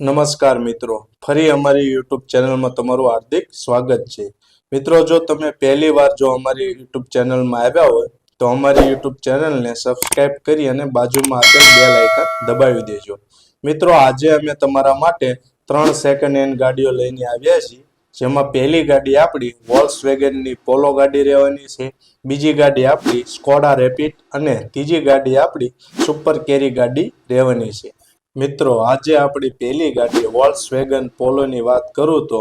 નમસ્કાર મિત્રો. ફરી અમારી યુટ્યુબ ચેનલમાં તમારું હાર્દિક સ્વાગત છે. મિત્રો, જો તમે પહેલી વાર જો અમારી યુટ્યુબ ચેનલમાં આવ્યા હોય, તો અમારી યુટ્યુબ ચેનલને સબસ્ક્રાઇબ કરી અને બાજુમાં આપેલ બેલ આઇકન દબાવી દેજો. મિત્રો, આજે અમે તમારા માટે ત્રણ સેકન્ડ હેન્ડ ગાડીઓ લઈને આવ્યા છીએ. જેમાં પહેલી ગાડી આપણી વોલ્સ વેગનની પોલો ગાડી રહેવાની છે. બીજી ગાડી આપણી સ્કોડા રેપિડ અને ત્રીજી ગાડી આપણી સુપર કેરી ગાડી રહેવાની છે. મિત્રો, આજે આપણી પહેલી ગાડી વોલ્સ વેગન પોલોની વાત કરું તો,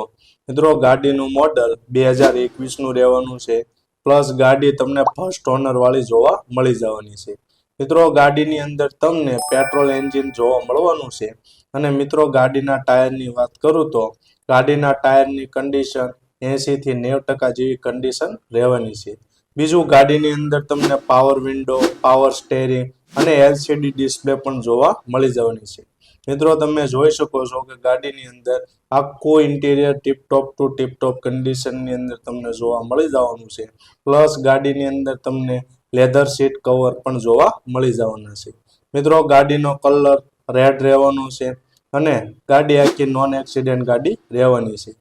મિત્રો, ગાડીનું મોડલ બે હજાર એકવીસનું રહેવાનું છે. પ્લસ ગાડી તમને ફર્સ્ટ ઓનર વાળી જોવા મળી જવાની છે. મિત્રો, ગાડીની અંદર તમને પેટ્રોલ એન્જિન જોવા મળવાનું છે. અને મિત્રો, ગાડીના ટાયરની વાત કરું તો, ગાડીના ટાયરની કન્ડિશન એંશીથી નેવ ટકા જેવી કન્ડિશન રહેવાની છે. બીજું ગાડીની અંદર તમને પાવર વિન્ડો પાવર સ્ટેરિંગ અને એલસીડી ડિસ્પ્લે પણ જોવા મળી જવાની છે. મિત્રો, તમે જોઈ શકો છો કે ગાડીની અંદર આખું ઇન્ટિરિયર ટીપટોપ ટુ ટીપટોપ કન્ડિશનની અંદર તમને જોવા મળી જવાનું છે. પ્લસ ગાડીની અંદર તમને લેધર સીટ કવર પણ જોવા મળી જવાના છે. મિત્રો, ગાડીનો કલર રેડ રહેવાનો છે અને ગાડી આખી નોન એક્સિડન્ટ ગાડી રહેવાની છે.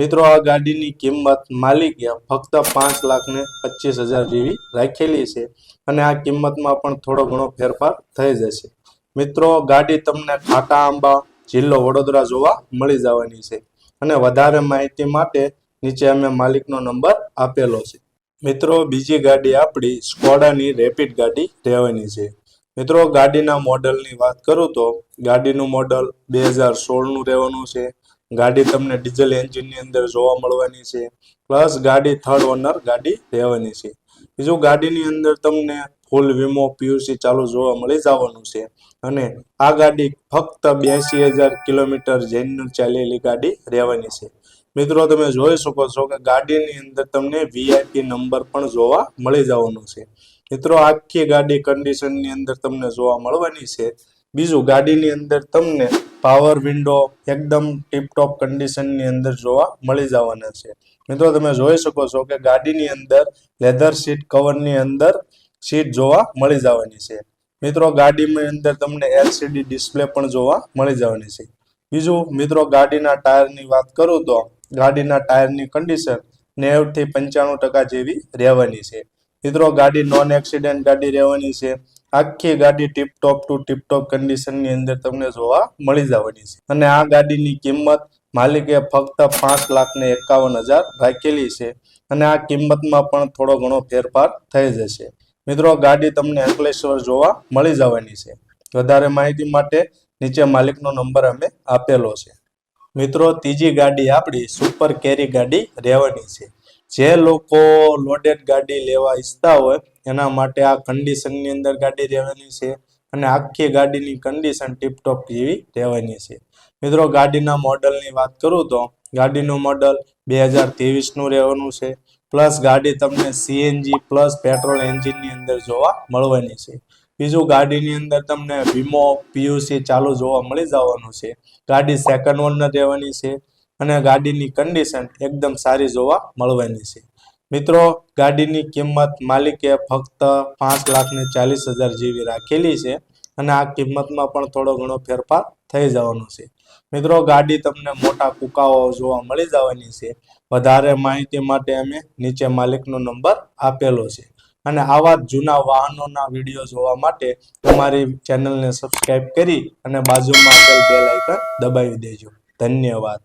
મિત્રો, આ ગાડીની કિંમત માલિકે ફક્ત પાંચ લાખ ને પચીસ હજાર જેવી રાખેલી છે અને આ કિંમતમાં પણ થોડો ઘણો ફેરફાર થઈ જશે. મિત્રો, ગાડી તમને ખાટા આંબા, જિલ્લો વડોદરા જોવા મળી જવાની છે અને વધારે માહિતી માટે નીચે અમે માલિકનો નંબર આપેલો છે. મિત્રો, બીજી ગાડી આપણી સ્કોડાની રેપિડ ગાડી રહેવાની છે. મિત્રો, ગાડીના મોડલની વાત કરું તો ગાડીનું મોડલ બે હજાર સોળનું રહેવાનું છે. ગાડી તમને ડીઝલ એન્જિનની અંદર જોવા મળવાની છે. પ્લસ ગાડી થર્ડ ઓનર ગાડી રહેવાની છે. બીજું ગાડીની અંદર તમને ફૂલ વીમો પીયુસી ચાલુ જોવા મળી જવાનું છે. અને આ ગાડી ફક્ત બ્યાસી હજાર કિલોમીટર જેન્યુન ચાલેલી ગાડી રહેવાની છે. મિત્રો, તમે જોઈ શકો છો કે ગાડીની અંદર તમને વીઆઈપી નંબર પણ જોવા મળી જવાનો છે. મિત્રો, આખી ગાડી કન્ડિશનની અંદર તમને જોવા મળવાની છે. બીજું ગાડીની અંદર તમને પાવર વિન્ડો એકદમ ટીપટોપ કન્ડિશનની અંદર જોવા મળી જવાના છે. મિત્રો, તમે જોઈ શકો છો કે ગાડીની અંદર લેધર સીટ કવરની અંદર સીટ જોવા મળી જવાની છે. મિત્રો, ગાડીની અંદર તમને એલસીડી ડિસ્પ્લે પણ જોવા મળી જવાની છે. બીજું, મિત્રો, ગાડીના ટાયરની વાત કરું તો ગાડીના ટાયરની કન્ડિશન નેવથી પંચાણું ટકા જેવી રહેવાની છે. મિત્રો ગાડી નોન એક્સિડન્ટ ગાડી રહેવાની છે. આખી ગાડી ટીપટોપ ટુ ટીપટોપ કન્ડિશનની અંદર તમને જોવા મળી જવાની છે. અને આ ગાડીની કિંમત માલિકે ફક્ત પાંચ લાખ ને એકાવન હજાર રાખેલી છે. અને આ કિંમતમાં પણ થોડો ઘણો ફેરફાર થઈ જશે. મિત્રો, ગાડી તમને અંકલેશ્વર જોવા મળી જવાની છે. વધારે માહિતી માટે નીચે માલિકનો નંબર અમે આપેલો છે. મિત્રો, ત્રીજી ગાડી આપણી સુપર કેરી ગાડી રહેવાની છે. જે લોકો લોડેડ ગાડી લેવા ઈચ્છતા હોય, એના માટે આ કન્ડિશનની અંદર ગાડી રહેવાની છે અને આખી ગાડીની કન્ડિશન ટીપટોપ જેવી રહેવાની છે. મિત્રો, ગાડીના મોડલની વાત કરું તો, ગાડીનું મોડલ બે હજાર ત્રેવીસનું રહેવાનું છે પ્લસ ગાડી તમને સીએનજી પ્લસ પેટ્રોલ એન્જિનની અંદર જોવા મળવાની છે. બીજું ગાડીની અંદર તમને વીમો પીયુસી ચાલુ જોવા મળી જવાનું છે. ગાડી સેકન્ડ ઓનર રહેવાની છે. અને ગાડીની કન્ડિશન એકદમ સારી જોવા મળવાની છે. મિત્રો, ગાડીની કિંમત માલિકે ફક્ત પાંચ લાખ ને ચાલીસ હજાર જેવી રાખેલી છે અને આ કિંમતમાં પણ થોડો ઘણો ફેરફાર થઈ જવાનો છે. મિત્રો, ગાડી તમને મોટા કુકાઓ જોવા મળી જવાની છે. વધારે માહિતી માટે અમે નીચે માલિકનો નંબર આપેલો છે. અને આવા જૂના વાહનોના વીડિયો જોવા માટે તમારી ચેનલને સબસ્ક્રાઈબ કરી અને બાજુમાં આપેલ બેલ આઇકન દબાવી દેજો. ધન્યવાદ.